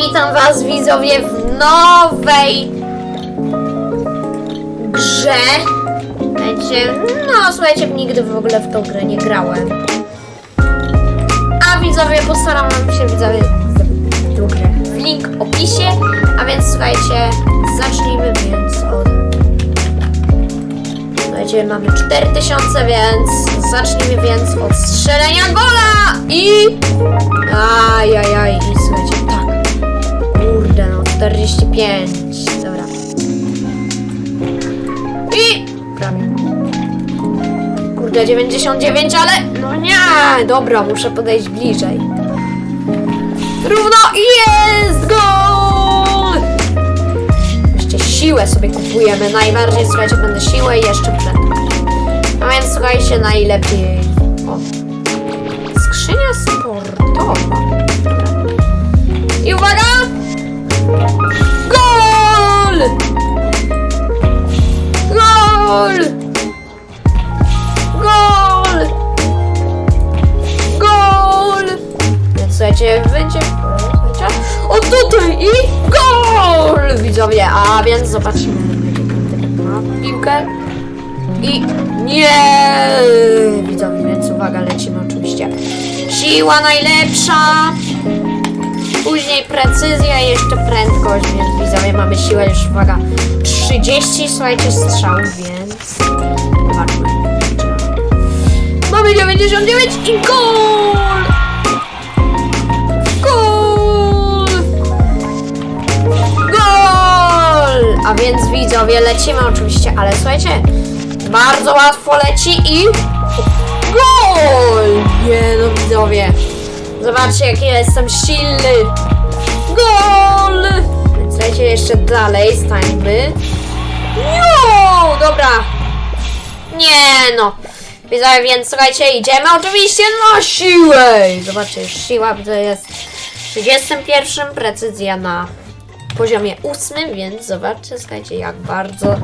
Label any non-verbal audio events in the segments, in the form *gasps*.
Witam was widzowie w nowej grze. Słuchajcie, no słuchajcie, nigdy w ogóle w tą grę nie grałem. A widzowie, postaram się widzowie tą grę. Link w opisie, a więc słuchajcie, zacznijmy więc od... Słuchajcie, mamy 4000, więc zacznijmy więc od strzelenia gola i... Ajajaj, i słuchajcie, tak. Kurde, no 45, dobra. I... Prawie. Kurde, 99, ale... No nie, dobra, muszę podejść bliżej. Równo jest gol! Jeszcze siłę sobie kupujemy. Najbardziej, słuchajcie, będę siłę i jeszcze prędkość. A więc słuchajcie, najlepiej... O. Skrzynia sportowa. I uwaga! Gol! Gol! Gol! Więc słuchajcie, słuchajcie, O tutaj i gol! Widzowie, a więc zobaczymy. Piłkę. I nie! Widzowie, więc uwaga, lecimy oczywiście. Siła najlepsza. Później precyzja i jeszcze prędkość, więc widzowie mamy siłę już, uwaga, 30, słuchajcie, strzał, więc zobaczmy. Mamy 99 i gol! Gol! Gol! A więc widzowie, lecimy oczywiście, ale słuchajcie, bardzo łatwo leci i gol! Nie no widzowie, zobaczcie jaki ja jestem silny. Gol! Więc słuchajcie, jeszcze dalej stańmy. Jo! Dobra. Nie no. Widzowie, więc słuchajcie, idziemy oczywiście na siłę. Zobaczcie, siła to jest w 31, precyzja na poziomie 8, więc zobaczcie, słuchajcie, jak bardzo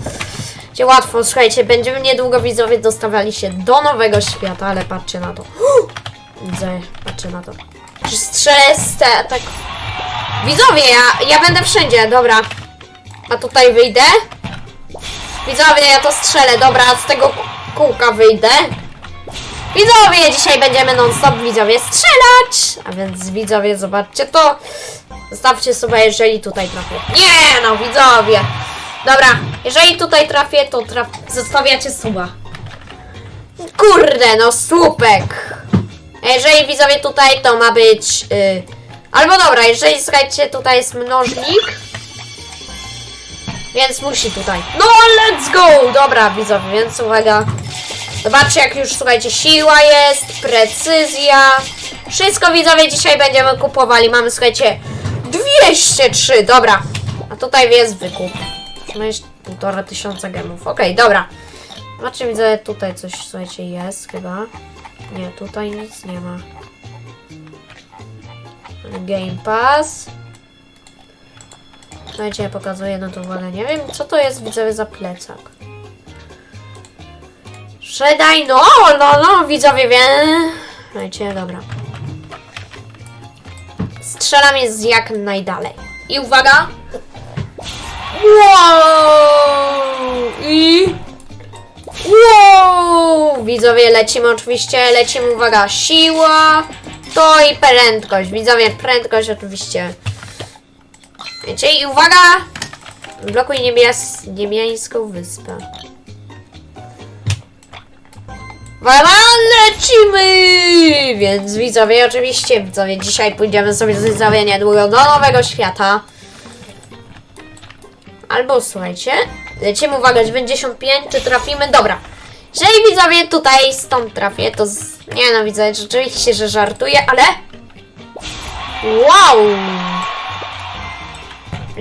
będzie łatwo. Słuchajcie, będziemy niedługo widzowie dostawali się do nowego świata, ale patrzcie na to. *gasps* Widzę, patrzcie na to. Strzelę tak... Widzowie, ja, ja będę wszędzie, dobra. A tutaj wyjdę. Widzowie, ja to strzelę, dobra, z tego kółka wyjdę. Widzowie, dzisiaj będziemy non-stop, widzowie, strzelać! A więc widzowie, zobaczcie to. Zostawcie sobie, jeżeli tutaj trafię. Nie, no widzowie. Dobra, jeżeli tutaj trafię, to traf... zostawiacie suba. Kurde, no słupek. A jeżeli widzowie tutaj, to ma być... y, Albo dobra, jeżeli słuchajcie, tutaj jest mnożnik. Więc musi tutaj. No, let's go! Dobra, widzowie, więc uwaga. Zobaczcie, jak już, słuchajcie, siła jest, precyzja. Wszystko, widzowie, dzisiaj będziemy kupowali. Mamy, słuchajcie, 203, dobra. A tutaj jest wykup. Mamy jeszcze półtora tysiąca gemów. Okej, dobra. Zobaczcie, widzę, tutaj coś, słuchajcie, jest chyba. Nie, tutaj nic nie ma. Game Pass. Słuchajcie, ja pokazuję na to uwagę. Nie wiem, co to jest, widzowie, za plecak. Sprzedaj, no, no, no, widzowie, wiem. Słuchajcie, dobra. Strzelam jest jak najdalej. I uwaga. Wow! I... Wow! Widzowie, lecimy oczywiście, lecimy, uwaga, siła, to i prędkość. Widzowie, prędkość oczywiście. Wiecie, i uwaga! Blokuj niebies niebiańską wyspę. Uwaga, lecimy! Więc widzowie, oczywiście, widzowie, dzisiaj pójdziemy sobie widzowie niedługo do nowego świata. Albo słuchajcie, lecimy, uwaga, 95, czy trafimy? Dobra. Jeżeli widzowie tutaj stąd trafię, to z... nie no, widzę, rzeczywiście, że żartuję, ale... Wow!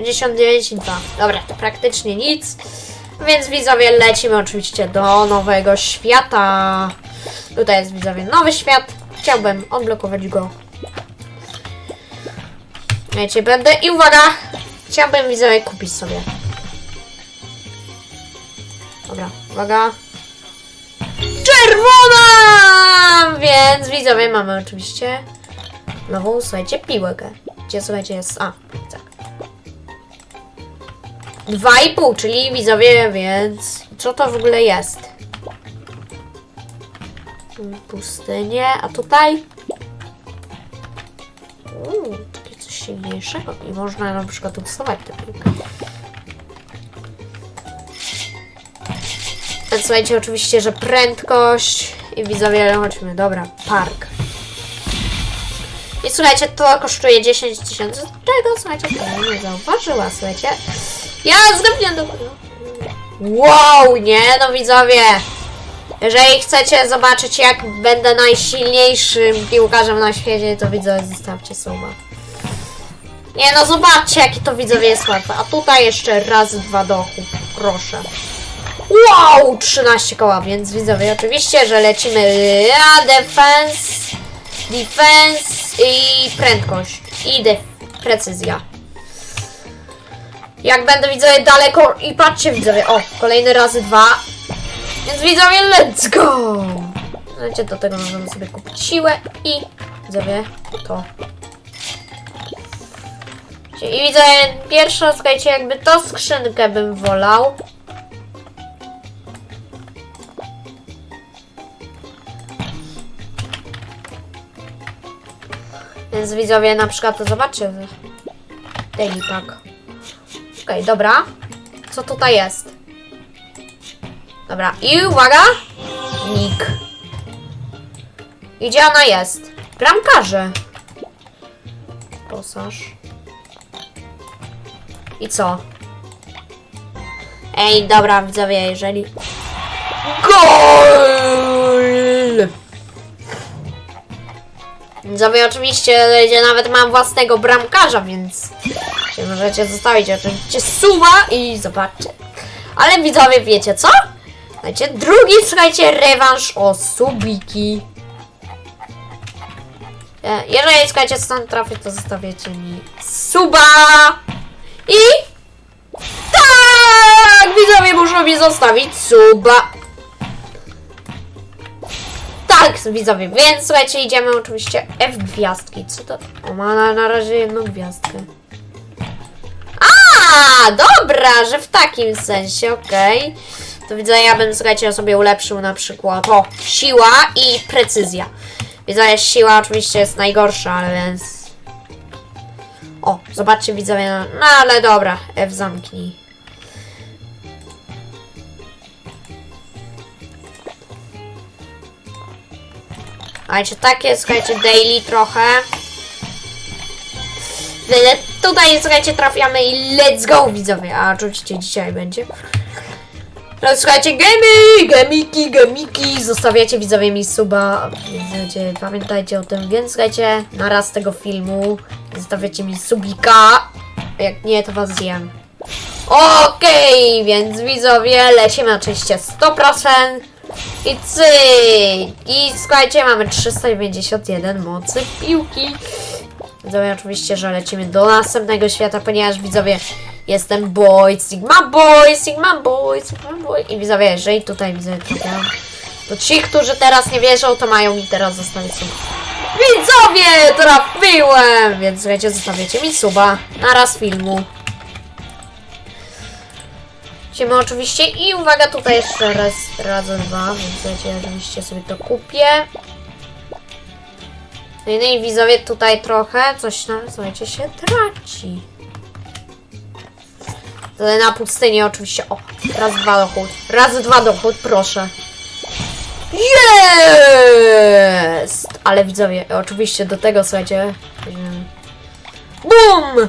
59 i 2. Dobra, to praktycznie nic. Więc widzowie, lecimy oczywiście do nowego świata. Tutaj jest widzowie nowy świat. Chciałbym odblokować go. Wiecie, będę i uwaga! Chciałbym widzowie kupić sobie. Dobra, uwaga. Czerwona! Więc widzowie mamy oczywiście nową, słuchajcie, piłkę. Gdzie słuchajcie jest. A, widzę. 2,5, czyli widzowie, więc co to w ogóle jest? Pustynie, a tutaj? Uuu, takie coś silniejszego i można na przykład usuwać tę piłkę. Więc słuchajcie, oczywiście, że prędkość i widzowie, chodźmy, dobra, park. I słuchajcie, to kosztuje 10 tysięcy, czego, słuchajcie, to nie zauważyła, słuchajcie. Ja zrobię do... Wow, nie no widzowie! Jeżeli chcecie zobaczyć, jak będę najsilniejszym piłkarzem na świecie, to widzowie, zostawcie suba. Nie no, zobaczcie, jaki to widzowie jest łatwe. A tutaj jeszcze raz, dwa dochód, proszę. Wow, 13 koła, więc widzowie, oczywiście, że lecimy a defense, defense i prędkość i def precyzja. Jak będę widzowie daleko i patrzcie widzowie, o, kolejny razy dwa, więc widzowie, let's go! Znacie, do tego możemy sobie kupić siłę i widzowie, to. I widzę, pierwsza, słuchajcie, jakby to skrzynkę bym wolał. Więc widzowie na przykład zobaczcie. Daily Pack. Okej, dobra. Co tutaj jest? Dobra, i uwaga! Nick. I Gdzie ona jest? Bramkarze. Posaż. I co? Ej, dobra, widzowie, jeżeli... GOL! Widzowie, oczywiście, że nawet mam własnego bramkarza, więc możecie zostawić oczywiście suba i zobaczcie. Ale widzowie, wiecie co? Słuchajcie, drugi, słuchajcie, rewanż o subiki. E, Jeżeli, słuchajcie, stąd trafię, to zostawiacie mi suba i... Tak! Widzowie muszą mi zostawić suba. Tak, widzowie, więc słuchajcie, idziemy oczywiście F gwiazdki. Co to? O, ma na, na razie jedną gwiazdkę. A, dobra, że w takim sensie, okej. To widzę, ja bym, słuchajcie, sobie ulepszył na przykład, o, siła i precyzja. Widzę, siła oczywiście jest najgorsza, ale więc... O, zobaczcie, widzowie, no, no ale dobra, F zamknij. Słuchajcie, takie, słuchajcie, daily trochę. Tutaj, słuchajcie, trafiamy i let's go, widzowie. A oczywiście dzisiaj będzie. No słuchajcie, gemy, gemiki, gemiki. Zostawiacie widzowie mi suba. Pamiętajcie o tym. Więc słuchajcie, na raz tego filmu zostawiacie mi subika. Jak nie, to was zjem. Okej, więc widzowie, lecimy oczywiście 100%. I cyk! I słuchajcie, mamy 391 mocy piłki. Widzowie, oczywiście, że lecimy do następnego świata, ponieważ widzowie, jestem boy, sigma boy, sigma boy, sigma boy. I widzowie, jeżeli tutaj widzę trafiam, to ci, którzy teraz nie wierzą, to mają mi teraz zostawić suba. Widzowie, trafiłem! Więc słuchajcie, zostawiacie mi suba na raz filmu. Lecimy oczywiście i uwaga, tutaj jeszcze raz, razy dwa, więc słuchajcie, oczywiście sobie to kupię. No i- no i widzowie tutaj trochę coś na, słuchajcie, się traci. Ale na pustyni oczywiście, o, raz dwa dochód, raz dwa dochód, proszę. Jest! Ale widzowie, oczywiście do tego, słuchajcie, BUM!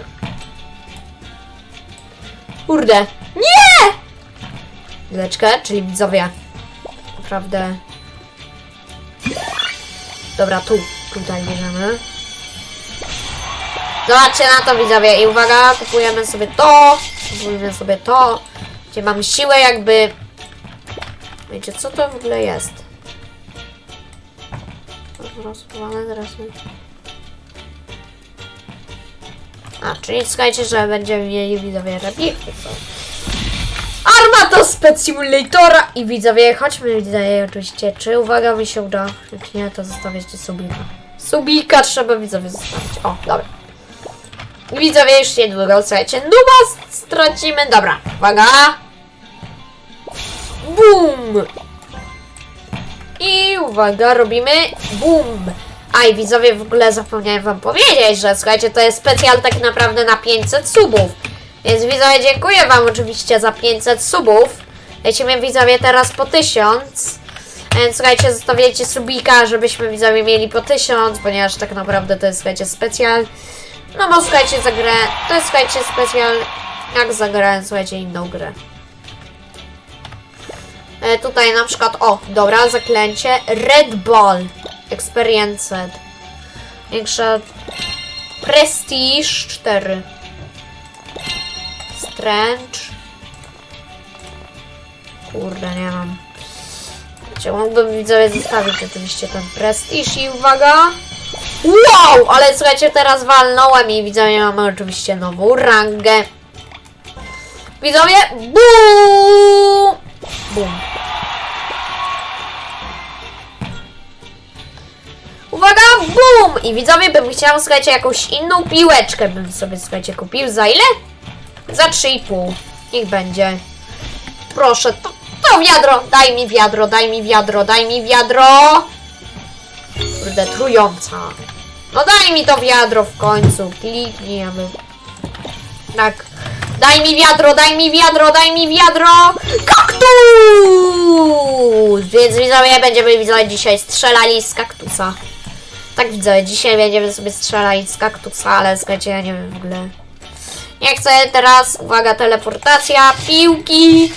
Kurde, nie! Chwileczkę, czyli widzowie. Naprawdę. Dobra, tu. Tutaj bierzemy. Zobaczcie na to widzowie i uwaga, kupujemy sobie to. Kupujemy sobie to. Gdzie mamy siłę jakby... Wiecie, co to w ogóle jest? Rozpływane teraz. A, czyli słuchajcie, że będziemy mieli widzowie repliky. Armata Spec Simulatora i widzowie, chodźmy widzowie oczywiście, czy uwaga mi się uda, jak nie to zostawiacie subika. Subika trzeba widzowie zostawić, o dobra. Widzowie już niedługo, słuchajcie, Nuba stracimy. Dobra, uwaga. Bum! I uwaga, robimy bum! A i widzowie, w ogóle zapomniałem wam powiedzieć, że słuchajcie, to jest specjal tak naprawdę na 500 subów. Więc widzowie, dziękuję wam oczywiście za 500 subów. Lecimy widzowie teraz po 1000. Więc słuchajcie, zostawiajcie subika, żebyśmy widzowie mieli po 1000, ponieważ tak naprawdę to jest, słuchajcie, specjal. No bo słuchajcie, za grę, to jest, słuchajcie, specjal, jak zagrałem, słuchajcie, inną grę. E, tutaj na przykład, o, dobra, zaklęcie, Red Ball, Experienced, większa, Prestige 4, Strange, kurde, nie mam. Mógłbym widzowie zostawić oczywiście ten Prestige i uwaga, Wow! Ale słuchajcie, teraz walnąłem i widzowie mamy oczywiście nową rangę. Widzowie, bum! Bum. Uwaga, bum! I widzowie, bym chciał, słuchajcie, jakąś inną piłeczkę bym sobie, słuchajcie, kupił. Za ile? Za 3,5. Niech będzie. Proszę, to, to wiadro. Daj mi wiadro, daj mi wiadro, daj mi wiadro. Kurde, trująca. No daj mi to wiadro w końcu. Kliknij, aby... Tak. Daj mi wiadro, daj mi wiadro, daj mi wiadro! Kaktus! Więc widzowie, będziemy widzowie dzisiaj strzelali z kaktusa. Tak widzowie, dzisiaj będziemy sobie strzelali z kaktusa, ale słuchajcie, ja nie wiem w ogóle. Nie chcę teraz, uwaga, teleportacja, piłki,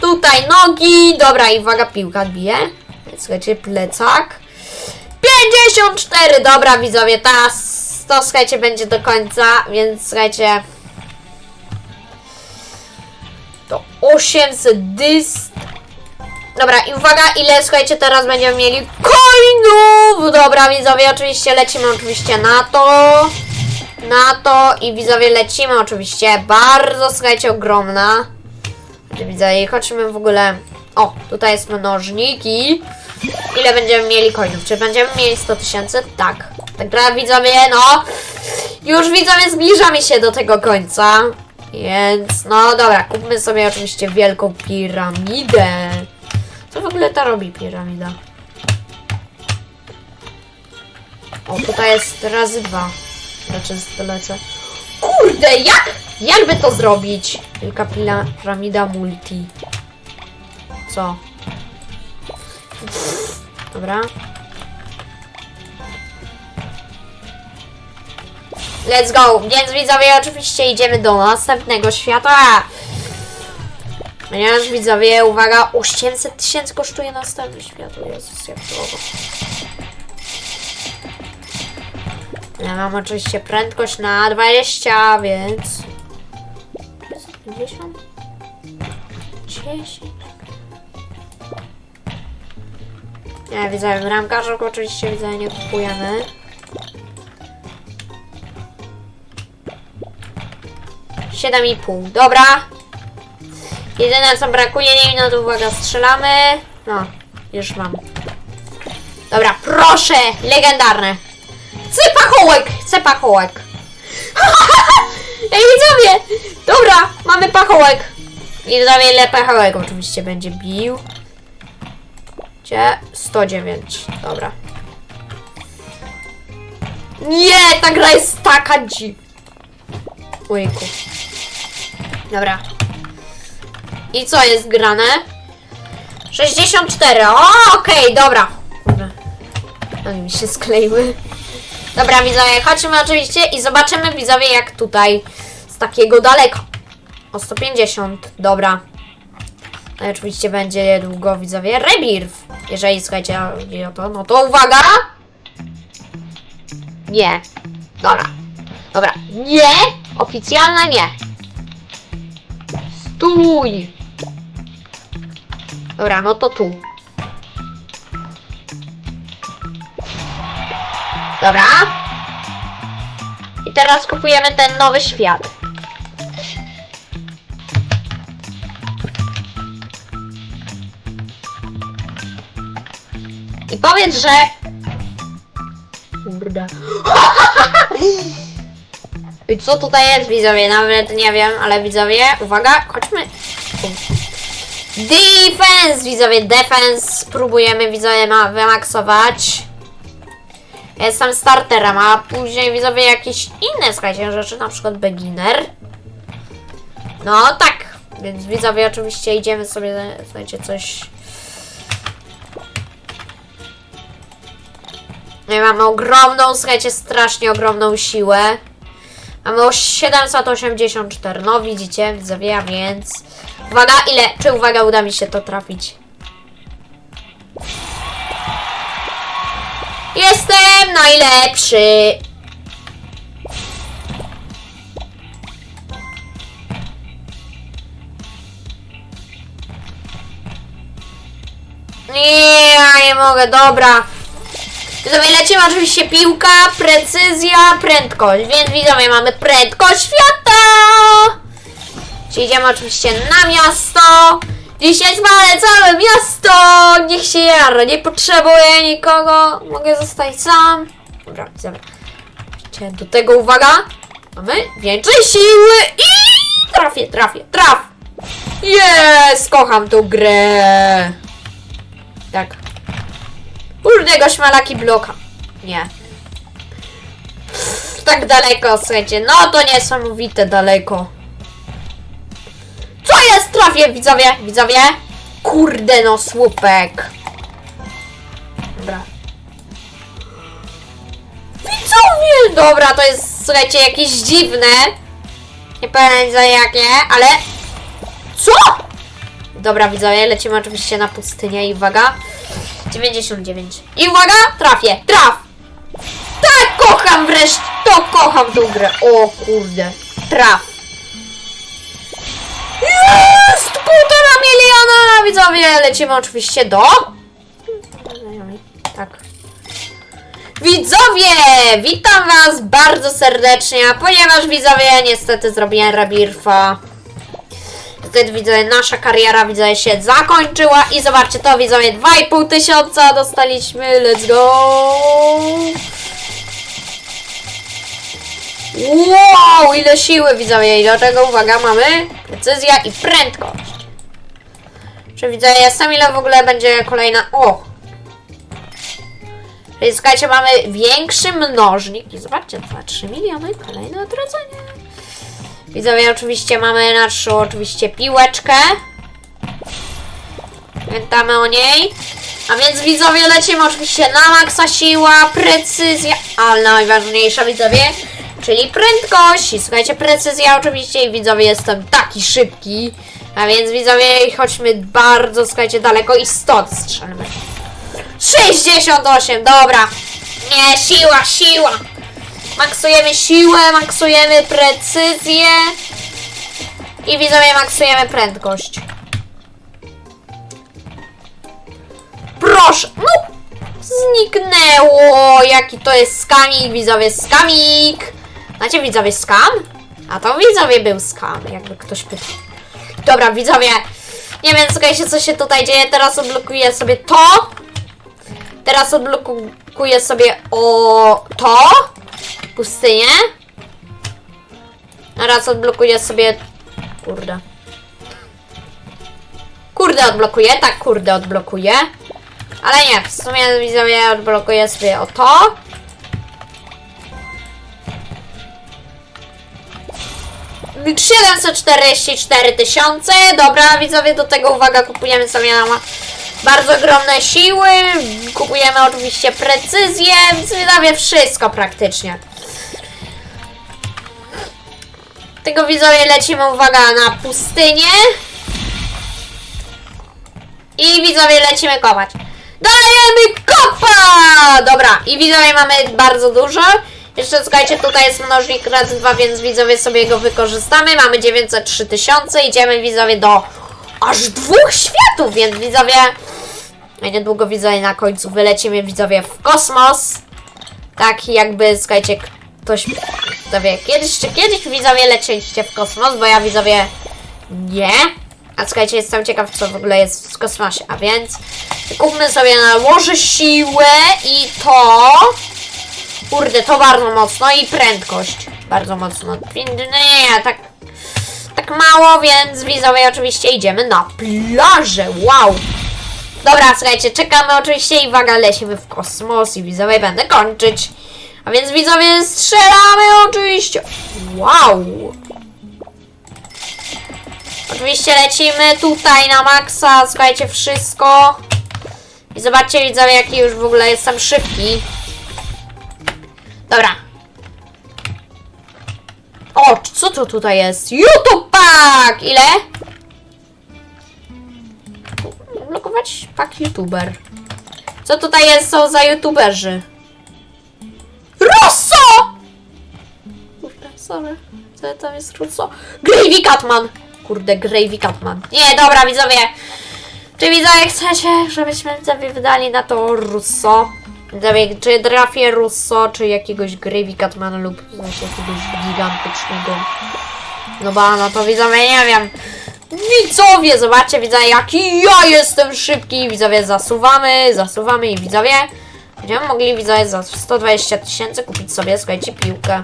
tutaj nogi, dobra i uwaga, piłka bije. Słuchajcie, plecak. 54, dobra widzowie, teraz to słuchajcie będzie do końca, więc słuchajcie to 800 dyst Dobra i uwaga, ile słuchajcie teraz będziemy mieli coinów, dobra widzowie, oczywiście lecimy oczywiście na to na to i widzowie lecimy oczywiście, bardzo słuchajcie ogromna Widzowie, chodźmy w ogóle, o tutaj jest mnożniki Ile będziemy mieli coinów? Czy będziemy mieli 100 tysięcy? Tak. Także widzowie, no. Już widzowie zbliżamy się do tego końca. Więc no dobra, kupmy sobie oczywiście wielką piramidę. Co w ogóle ta robi piramida? O, tutaj jest razy dwa. Znaczy lecę. Kurde, jak? Jakby to zrobić? Wielka piramida multi. Co? Dobra. Let's go! Więc widzowie, oczywiście idziemy do następnego świata. Ponieważ widzowie, uwaga, 800 tysięcy kosztuje następny świat. Jezus, jak drogo. Ja mam oczywiście prędkość na 20, więc... 50? 10? Nie, widzę, bramkarzów oczywiście widzę, nie kupujemy. Siedem i pół, dobra. Jedyne co brakuje, nie no uwaga, strzelamy. No, już mam. Dobra, proszę, legendarne. Chcę pachołek, chcę pachołek. *laughs* Ej, widzowie, dobra, mamy pachołek. Widzowie, ile pachołek oczywiście będzie bił. Gdzie? 109. Dobra. Nie, ta gra jest taka dzi... Ujku. Dobra. I co jest grane? 64. O, okej, dobra. Dobra. Oni mi się skleiły. Dobra, widzowie, chodźmy oczywiście i zobaczymy, widzowie, jak tutaj z takiego daleka. O 150. Dobra. No i oczywiście będzie niedługo, widzowie, rebirth. Jeżeli, słuchajcie, chodzi o to, no to uwaga! Nie. Dobra. Dobra. Nie! Oficjalna nie. Stój! Dobra, no to tu. Dobra. I teraz kupujemy ten nowy świat. I powiedz, że... Kurde. I co tutaj jest, widzowie? Nawet nie wiem, ale widzowie, uwaga, chodźmy. Defense, widzowie, defense. Spróbujemy, widzowie, ma wymaksować. Jestem starterem, a później widzowie jakieś inne, słuchajcie, rzeczy, na przykład beginner. No tak, więc widzowie oczywiście idziemy sobie, słuchajcie, coś... My mamy ogromną, słuchajcie, strasznie ogromną siłę. Mamy o 784, no widzicie, widzowie, a więc... Uwaga, ile, czy uwaga, uda mi się to trafić? Jestem najlepszy! Nie, nie mogę, dobra. Widzowie, lecimy oczywiście piłka, precyzja, prędkość, więc widzowie, mamy prędkość świata! Czyli idziemy oczywiście na miasto. Dzisiaj spalę całe miasto! Niech się jara, nie potrzebuję nikogo. Mogę zostać sam. Dobra. Chciałem do tego, uwaga. Mamy więcej siły i trafię, trafię, traf! Jest! Kocham tą grę. Tak. Kurdego śmalaki bloka. Nie. Tak daleko, słuchajcie. No to niesamowite daleko. Jest? Trafię, widzowie, widzowie. Kurde no, słupek. Dobra. Widzowie! Dobra, to jest, słuchajcie, jakieś dziwne. Nie powiem za jakie, ale... Co? Dobra, widzowie, lecimy oczywiście na pustynię i uwaga. 99. I uwaga, trafię, traf! Tak, kocham wreszcie, to kocham tą grę. O kurde, traf. Jest! Półtora miliona! Widzowie, lecimy oczywiście do... Tak. Widzowie! Witam was bardzo serdecznie, ponieważ widzowie niestety zrobiłem rebirfa. Wtedy widzowie, nasza kariera widzowie się zakończyła i zobaczcie to widzowie, 2,5 tysiąca dostaliśmy, let's go! Wow, ile siły widzowie i do tego uwaga mamy precyzja i prędkość. Czy widzę, jestem ile w ogóle będzie kolejna, o! Czyli słuchajcie, mamy większy mnożnik i zobaczcie, 2-3 miliony, kolejne odrodzenie. Widzowie, oczywiście mamy naszą oczywiście piłeczkę. Pamiętamy o niej. A więc widzowie, lecimy oczywiście na maksa siła, precyzja, ale najważniejsza widzowie, czyli prędkość. I słuchajcie, precyzja oczywiście i widzowie, jestem taki szybki. A więc widzowie, chodźmy bardzo, słuchajcie, daleko i stąd strzelmy. 68, dobra. Nie, siła, siła. Maksujemy siłę, maksujemy precyzję. I widzowie, maksujemy prędkość. Proszę, no! Zniknęło! Jaki to jest skamik, widzowie, skamik! Znacie widzowie skam? A to widzowie był skam, jakby ktoś pytał. Dobra, widzowie, nie wiem, słuchajcie, co się tutaj dzieje. Teraz odblokuję sobie to. Teraz odblokuję sobie o to. Pustynię. Teraz odblokuję sobie... Kurde. Kurde odblokuję, tak kurde odblokuję. Ale nie, w sumie widzowie odblokuję sobie o to. Cztery tysiące. Dobra, widzowie, do tego uwaga, kupujemy sobie na bardzo ogromne siły. Kupujemy oczywiście precyzję, widzowie wszystko praktycznie. Tego widzowie lecimy, uwaga, na pustynię. I widzowie lecimy kopać. Dajemy kopa! Dobra, i widzowie mamy bardzo dużo. Jeszcze słuchajcie, tutaj jest mnożnik razy dwa, więc widzowie sobie go wykorzystamy. Mamy 903 tysiące, idziemy widzowie do aż dwóch światów, więc widzowie... Niedługo widzowie na końcu wylecimy widzowie w kosmos. Tak jakby, słuchajcie, ktoś... Widzowie, kiedyś czy kiedyś widzowie lecieliście w kosmos, bo ja widzowie nie. A słuchajcie, jestem ciekaw, co w ogóle jest w kosmosie. A więc kupmy sobie na łoże siłę i to. Kurde, to bardzo mocno i prędkość. bardzo mocno. Nie, tak, tak mało, więc widzowie oczywiście idziemy na plażę. Wow! Dobra, słuchajcie, czekamy oczywiście i uwaga, lecimy w kosmos i widzowie będę kończyć. A więc widzowie strzelamy oczywiście. Wow! Oczywiście lecimy tutaj na maksa, słuchajcie, wszystko. I zobaczcie widzowie, jaki już w ogóle jestem szybki. Dobra. O, co to tutaj jest? YouTube Pack! Ile? Blokować pak YouTuber. Co tutaj jest, są za YouTuberzy? Rosso! Kurde, sorry. Co tam jest Rosso? Gravy Catman! Kurde, Gravy Catman. Nie, dobra, widzowie. Czy widzowie chcecie, żebyśmy widzowie wydali na to Russo? Czy trafię Russo, czy jakiegoś Gravy Catmana lub znaczy jakiegoś gigantycznego no ba, no to widzowie, nie wiem. Widzowie, zobaczcie, widzowie, jaki ja jestem szybki. Widzowie, zasuwamy, zasuwamy i widzowie, będziemy mogli, widzowie, za 120 tysięcy kupić sobie, słuchajcie, piłkę.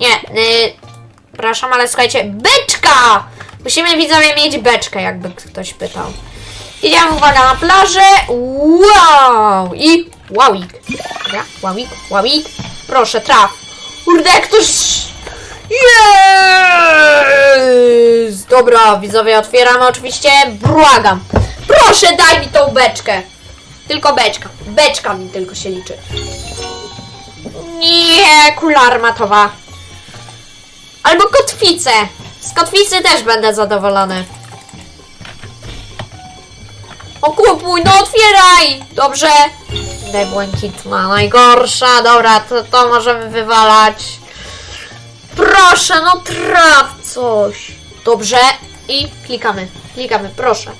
Nie, yy, przepraszam, ale słuchajcie, beczka! Musimy, widzowie, mieć beczkę, jakby ktoś pytał. Idziemy, uwaga, na plażę. Wow! I wowik. Dobra, wowik, wowik. Proszę, traf. Kurde, ktoś... Jest! Dobra, widzowie, otwieramy oczywiście. Błagam. Proszę, daj mi tą beczkę. Tylko beczka. Beczka mi tylko się liczy. Nie, kula armatowa. Albo kotwicę. Z kotwicy też będę zadowolony. O kupuj, no otwieraj! Dobrze. Daj błękitna, najgorsza. Dobra, to, to możemy wywalać. Proszę, no traf coś. Dobrze. I klikamy. Klikamy, proszę.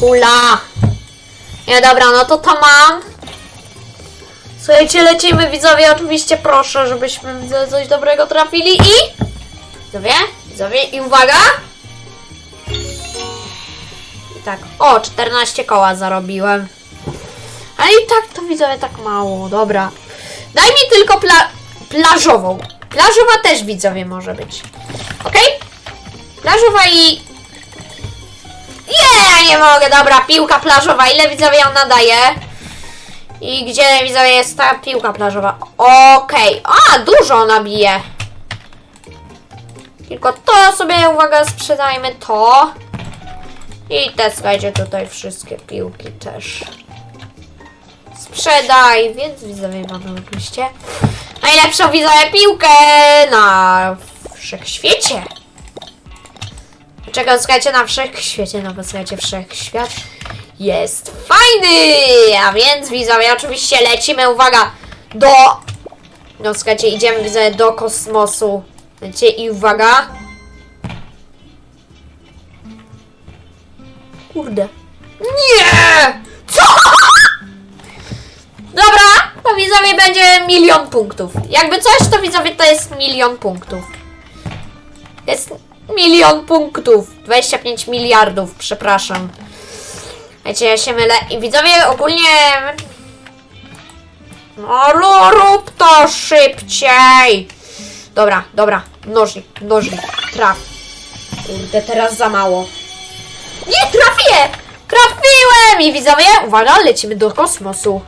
Kula. Nie, dobra, no to to mam. Słuchajcie, lecimy widzowie, oczywiście proszę, żebyśmy coś dobrego trafili i... Widzowie, widzowie i uwaga! Tak, o, 14 koła zarobiłem. Ale i tak to widzowie tak mało, dobra. Daj mi tylko pla plażową. Plażowa też widzowie może być. Ok? Plażowa i... Nie, nie mogę, dobra, piłka plażowa. Ile widzowie ona daje? I gdzie widzowie jest ta piłka plażowa? Okej, a dużo ona bije. Tylko to sobie, uwaga, sprzedajmy to. I te, słuchajcie, tutaj wszystkie piłki też. Sprzedaj, więc widzowie mamy oczywiście najlepszą widzowie piłkę na wszechświecie. Czego słuchajcie na wszechświecie, no bo słuchajcie, wszechświat jest fajny! A więc widzowie, oczywiście lecimy, uwaga, do... No słuchajcie, idziemy widzowie do kosmosu. Wiecie, i uwaga. Kurde. Nie! Co? Dobra, to widzowie będzie milion punktów. Jakby coś, to widzowie to jest milion punktów. Jest milion punktów. 25 miliardów, przepraszam. Wiecie, ja się mylę. I widzowie ogólnie... No rób to szybciej. Dobra, dobra. Nożnik, nożnik. Traf. Kurde, teraz za mało. Nie, trafię! Trafiłem! I widzowie, uwaga, lecimy do kosmosu.